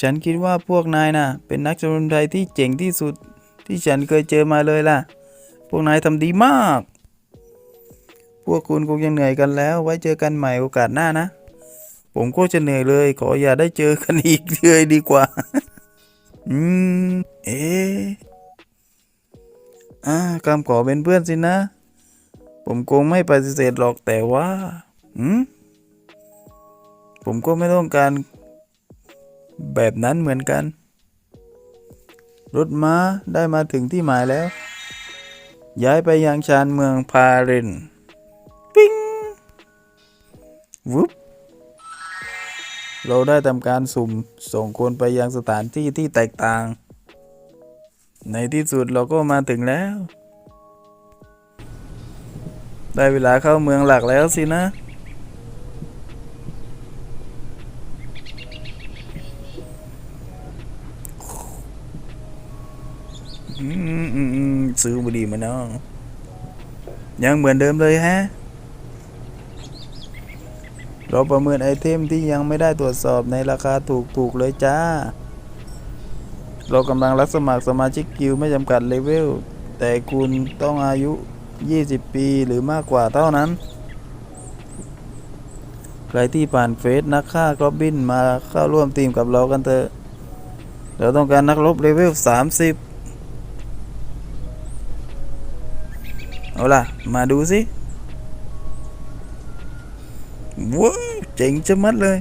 ฉันคิดว่าพวกนายน่ะ เป็นนักจำนไทยที่เจ๋งที่สุดที่ฉันเคยเจอมาเลยล่ะ พวกนายทำดีมาก พวกคุณคงยังเหนื่อยกันแล้ว ไว้เจอกันใหม่โอกาสหน้านะ ผมก็จะเหนื่อยเลย ขออย่าได้เจอกันอีกเลยดีกว่า อืม เอ๊อ่ากำขอเป็นเพื่อนสินะ ผมคงไม่ปฏิเสธหรอกแต่ว่า อืม ผมก็ไม่ต้องการ แบบนั้นเหมือนกัน รถม้าได้มาถึงที่หมายแล้ว ย้ายไปยังชานเมืองพาเรนปิ้งวุบเราได้ทำการสุ่มส่งคนไปยังสถานที่ที่แตกต่าง ในที่สุดเราก็มาถึงแล้ว ได้เวลาเข้าเมืองหลักแล้วสินะ อืมอืมอืม ซื้อบุหรี่มาเนาะยังเหมือนเดิมเลยฮะ เราประเมินไอเทมที่ยังไม่ได้ตรวจสอบในราคาถูกๆเลยจ้า เรากำลังรับสมัครสมาชิกกิลไม่จำกัดเลเวล แต่คุณต้องอายุ 20 ปีหรือมากกว่าเท่านั้น ใครที่ผ่านเฟสนักฆ่ากรอบบินมาเข้าร่วมทีมกับเรากันเถอะเราต้องการนักรบเลเวล 30 เอาล่ะ มาดูสิว้าวเจ๋งจะมัดเลย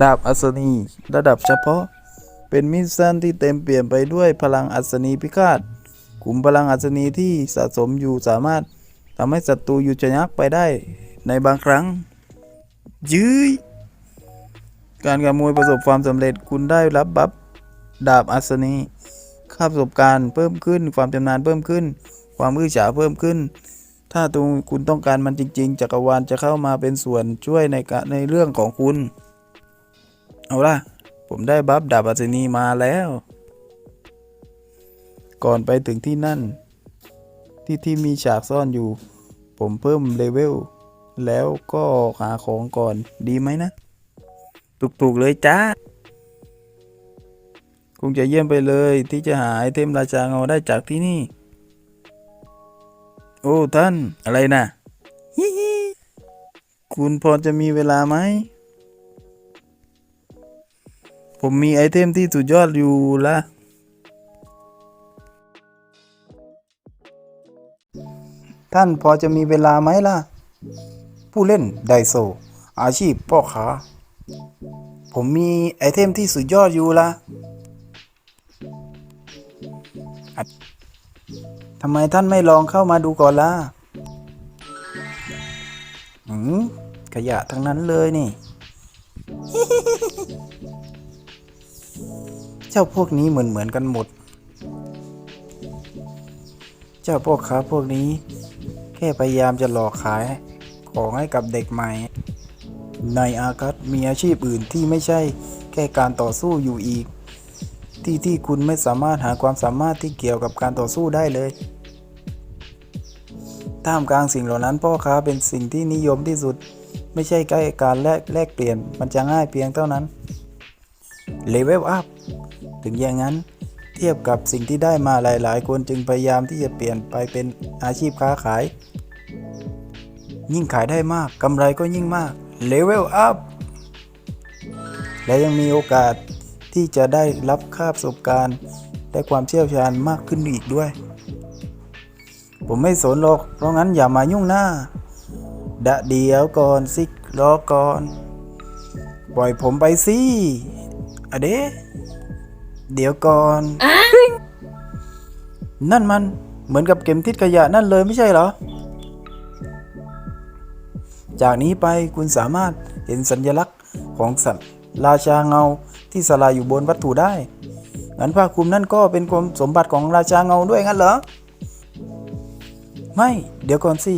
ดาบอัศนีระดับเฉพาะ เป็นมิสชั่นที่เต็มเปลี่ยนไปด้วยพลังอัศนีพิฆาตกลุ่มพลังอัศนีที่สะสมอยู่สามารถทำให้ศัตรูหยุดชะงักไปได้ในบางครั้ง ยื้ยการขโมยประสบความสำเร็จคุณได้รับบัฟดาบอัศนี ค่าประสบการณ์เพิ่มขึ้น ความชำนาญเพิ่มขึ้น ความมือฉาเพิ่มขึ้น ถ้าตรงคุณต้องการมันจริง ๆจักรวาลจะเข้ามาเป็นส่วนช่วยในกในเรื่องของคุณ เอาล่ะ ผมได้บัฟดาบอัศนีมาแล้ว ก่อนไปถึงที่นั่น ที่ที่มีฉากซ่อนอยู่ ผมเพิ่มเลเวลแล้วก็หาของก่อนดีไหมนะถูกๆเลยจ้า คงจะเยี่ยมไปเลยที่จะหาไอเทมราชาเงาได้จากที่นี่ โอ้ท่านอะไรนะฮิฮิคุณพอจะมีเวลาไหม ผมมีไอเทมที่สุดยอดอยู่ละท่านพอจะมีเวลาไหมล่ะ ผู้เล่นไดโซ อาชีพพ่อค้าผมมีไอเทมที่สุดยอดอยู่ละ ทำไมท่านไม่ลองเข้ามาดูก่อนล่ะหืมขยะทั้งนั้นเลยนี่ เจ้าพวกนี้เหมือนเหมือนกันหมด เจ้าพวกค้าพวกนี้ แค่พยายามจะหลอกขายของให้กับเด็กใหม่ ในอากัสมีอาชีพอื่นที่ไม่ใช่แค่การต่อสู้อยู่อีก ที่ที่คุณไม่สามารถหาความสามารถที่เกี่ยวกับการต่อสู้ได้เลย ท่ามกลางสิ่งเหล่านั้นพ่อค้าเป็นสิ่งที่นิยมที่สุด ไม่ใช่ใกล้การแลกแลกเปลี่ยนมันจะง่ายเพียงเท่านั้นเลเวลอัพถึงอย่างนั้นเทียบกับสิ่งที่ได้มาหลาย ๆ คนจึงพยายามที่จะเปลี่ยนไปเป็นอาชีพค้าขาย ยิ่งขายได้มากกำไรก็ยิ่งมากเลเวลอัพและยังมีโอกาส ที่จะได้รับค่าประสบการณ์ และความเชี่ยวชาญมากขึ้นอีกด้วย ผมไม่สนหรอก เพราะงั้นอย่ามายุ่งหน้า ดะเดียวก่อนสิรอก่อน ปล่อยผมไปสิอะเดะเดี๋ยวก่อน นั่นมันเหมือนกับเข็มทิศขยะนั่นเลยไม่ใช่เหรอ จากนี้ไปคุณสามารถเห็นสัญลักษณ์ของสัตว์ราชาเงา ที่สลายอยู่บนวัตถุได้งั้นผ้าคลุมนั่นก็เป็นความสมบัติของราชาเงาด้วยงั้นเหรอ ไม่ เดี๋ยวก่อนสิ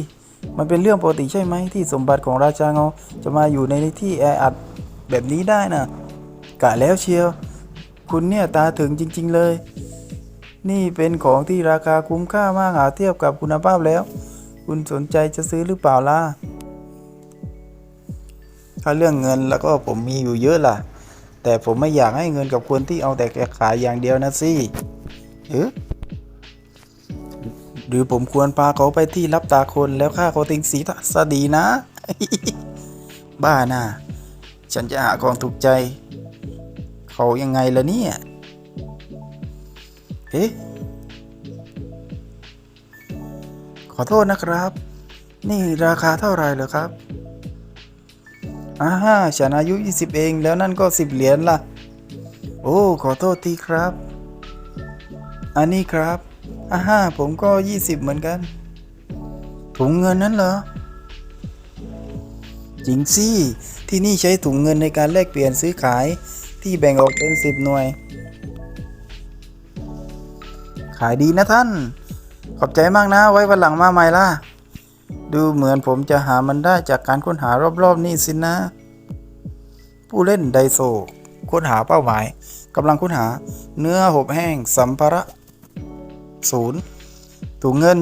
มันเป็นเรื่องปกติใช่ไหมที่สมบัติของราชาเงาจะมาอยู่ในที่แออัดแบบนี้ได้นะกะแล้วเชียว คุณเนี่ยตาถึงจริง ๆเลย นี่เป็นของที่ราคาคุ้มค่ามากหาเทียบกับคุณภาพแล้ว คุณสนใจจะซื้อหรือเปล่าล่ะถ้าเรื่องเงินแล้วก็ผมมีอยู่เยอะล่ะ แต่ผมไม่อยากให้เงินกับคนที่เอาแต่ขายอย่างเดียวนะสิเออหรือผมควรพาเขาไปที่รับตาคนแล้วฆ่าเขาทิ้งสีซะดีนะ บ้าน่ะ ฉันจะหาของถูกใจ เขายังไงล่ะเนี่ยเอ๊ะขอโทษนะครับ นี่ราคาเท่าไรเหรอครับ อ่าฉันอายุ 20 เองแล้วนั่นก็ 10 เหรียญล่ะ โอ้ ขอโทษทีครับ อันนี้ครับอ่าฮะผมก็ 20 เหมือนกัน ถุงเงินนั้นเหรอ จริงสิ ที่นี่ใช้ถุงเงินในการแลกเปลี่ยนซื้อขายที่แบ่งออกเป็น 10 หน่วย ขายดีนะท่าน ขอบใจมากนะ ไว้วันหลังมาใหม่ล่ะ ดูเหมือนผมจะหามันได้จากการค้นหารอบๆนี่สินะ ผู้เล่นไดโซ ค้นหาเป้าหมายกำลังค้นหาเนื้อหบแห้งสัมภาระศูนย์ถุงเงิน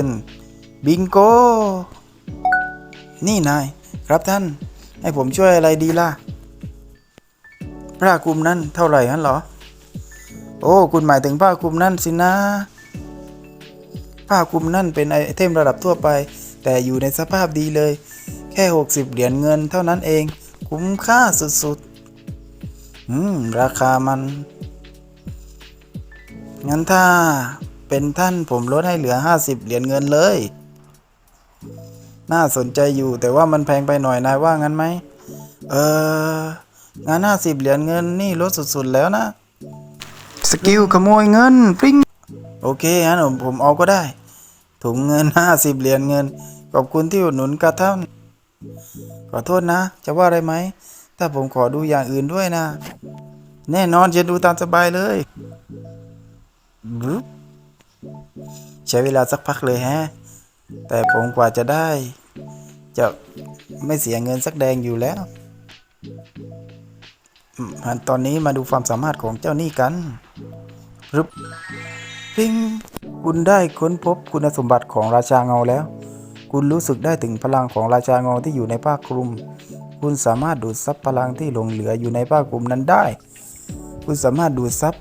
25%บิงโก นี่นาย ครับท่าน ให้ผมช่วยอะไรดีล่ะผ้าคลุมนั่นเท่าไหร่ฮันเหรอ โอ้ คุณหมายถึงผ้าคลุมนั่นสินะ ผ้าคลุมนั่นเป็นไอเทมระดับทั่วไป แต่อยู่ในสภาพดีเลย แค่ 60 เหรียญเงินเท่านั้นเอง คุ้มค่าสุดๆ อืม ราคามัน งั้นถ้าเป็นท่านผมลดให้เหลือ 50 เหรียญเงินเลย น่าสนใจอยู่แต่ว่ามันแพงไปหน่อยนายว่างั้นไหม เอองั้น50 เหรียญเงินนี่ลดสุดๆแล้วนะ สกิลขโมยเงิน ปริ้งโอเคงั้นผมผมเอาก็ได้ ถุงเงิน 50 เหรียญเงิน ขอบคุณที่อุดหนุนกระท่านขอโทษนะ จะว่าอะไรไหม ถ้าผมขอดูอย่างอื่นด้วยนะ แน่นอนจะดูตามสบายเลยใช้เวลาสักพักเลยแฮะ แต่ผมกว่าจะได้ จะไม่เสียเงินสักแดงอยู่แล้วฮันตอนนี้มาดูความสามารถของเจ้านี่กันรึบพิง คุณได้ค้นพบคุณสมบัติของราชาเงาแล้ว คุณรู้สึกได้ถึงพลังของราชาเงาที่อยู่ในผ้าคลุม คุณสามารถดูดซับพลังที่หลงเหลืออยู่ในผ้าคลุมนั้นได้ คุณสามารถดูดซับ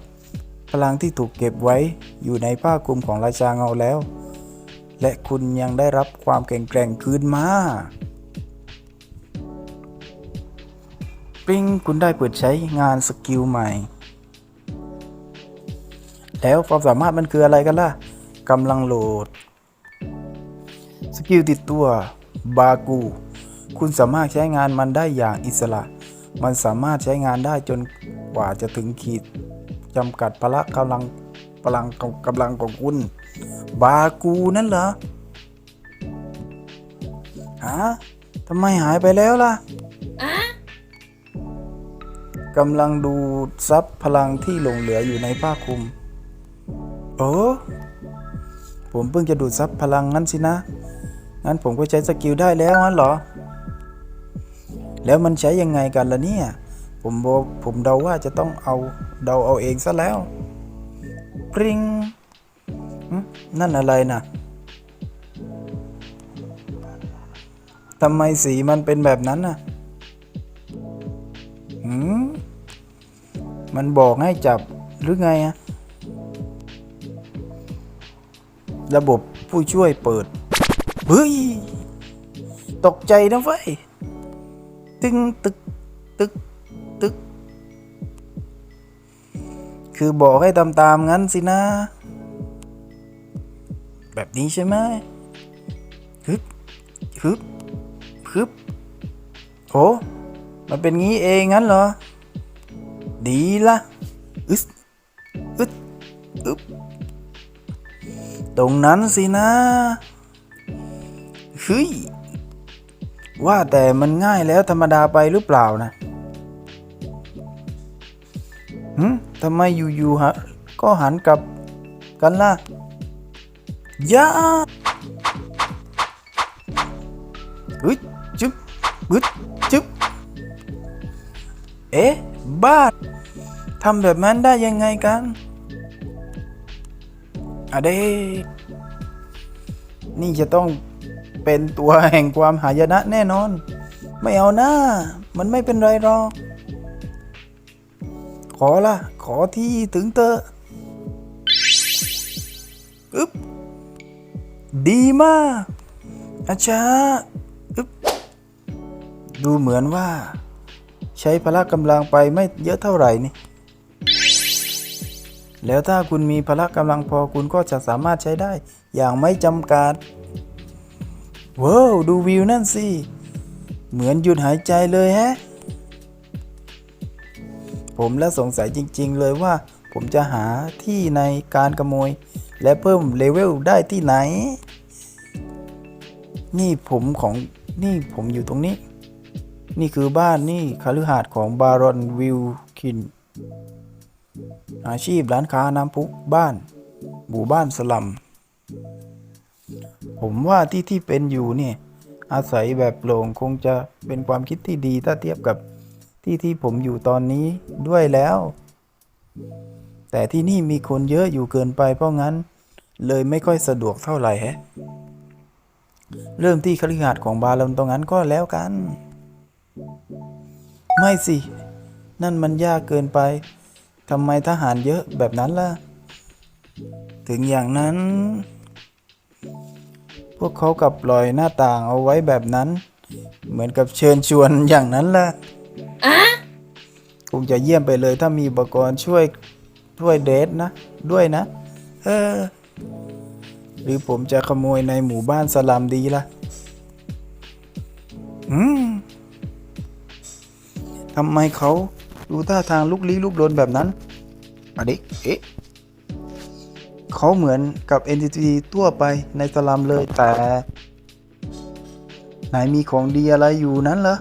พลังที่ถูกเก็บไว้อยู่ในผ้าคลุมของราชาเงาแล้ว และคุณยังได้รับความแข็งแกร่งคืนมาปิงคุณได้เปิดใช้งานสกิลใหม่ แล้วความสามารถมันคืออะไรกันล่ะ กำลังโหลด สกิลติดตัวบากู คุณสามารถใช้งานมันได้อย่างอิสระ มันสามารถใช้งานได้จนกว่าจะถึงขีดจำกัดพละกำลังพลังกำลังของคุณ บากูนั่นเหรอฮะทำไมหายไปแล้วล่ะกำลังดูซับพลังที่หลงเหลืออยู่ในผ้าคลุมโอ้ ผมเพิ่งจะดูดซับพลังงั้นสินะ งั้นผมก็ใช้สกิลได้แล้วงั้นเหรอ แล้วมันใช้ยังไงกันล่ะเนี่ย ผมบอกผมเดาว่าจะต้องเอาเดาเอาเองซะแล้ว ปริงนั่นอะไรนะทำไมสีมันเป็นแบบนั้นน่ะหืมมันบอกให้จับหรือไงอะ ระบบผู้ช่วยเปิด เฮ้ย ตกใจนะเว้ยตึงตึก ตึก ตึก คือบอกให้ตามตามๆงั้นสินะ แบบนี้ใช่ไหมฮึบฮึบฮึบโอ้มันเป็นงี้เองงั้นเหรอ ดีละอึด ตรงนั้นสินะเฮ้ยว่าแต่มันง่ายแล้วธรรมดาไปหรือเปล่านะหืมทำไมอยู่ๆฮะก็หันกลับกันล่ะยาอึดจึ๊บอึดจึ๊บเอ๊ะ บ้าทำแบบนั้นได้ยังไงกัน อะเดนี่จะต้องเป็นตัวแห่งความหายนะแน่นอน ไม่เอาหน้า มันไม่เป็นไรหรอก ขอละขอที่ถึงเตออึ๊บ ดีมากอาชาอึ๊บ ดูเหมือนว่า ใช้พละกำลังไปไม่เยอะเท่าไหร่นี่ แล้วถ้าคุณมีพละกำลังพอคุณก็จะสามารถใช้ได้อย่างไม่จำกัดว้าวดูวิวนั่นสิ เหมือนหยุดหายใจเลยแฮะ ผมและสงสัยจริงๆเลยว่า ผมจะหาที่ในการขโมย และเพิ่มเลเวลได้ที่ไหน นี่ผมของนี่ผมอยู่ตรงนี้ นี่คือบ้านนี่คฤหาสน์ของบารอนวิลคิน อาชีพร้านค้าน้ำพุบ้านหมู่บ้านสลัม ผมว่าที่ที่เป็นอยู่เนี่ยอาศัยแบบโปร่งคงจะเป็นความคิดที่ดีถ้าเทียบกับที่ที่ผมอยู่ตอนนี้ด้วยแล้ว แต่ที่นี่มีคนเยอะอยู่เกินไปเพราะงั้น เลยไม่ค่อยสะดวกเท่าไหร่ฮะเริ่มที่คฤหาสน์ของบาลอนตรงนั้นก็แล้วกัน ไม่สิ นั่นมันยากเกินไป ทำไมทหารเยอะแบบนั้นล่ะ ถึงอย่างนั้น พวกเขากลับปล่อยหน้าต่างเอาไว้แบบนั้น เหมือนกับเชิญชวนอย่างนั้นล่ะคงจะเยี่ยมไปเลยถ้ามีอุปกรณ์ช่วยช่วยเดทนะ ด้วยนะ เออ หรือผมจะขโมยในหมู่บ้านสลัมดีล่ะ อืมทำไมเขา ดูท่าทางลุกลี้ลุกลนแบบนั้นอันนี้เอ๊ะเขาเหมือนกับ NTT ทั่วไปในสลัมเลยแต่ ไหนมีของดีอะไรอยู่นั้นเหรอ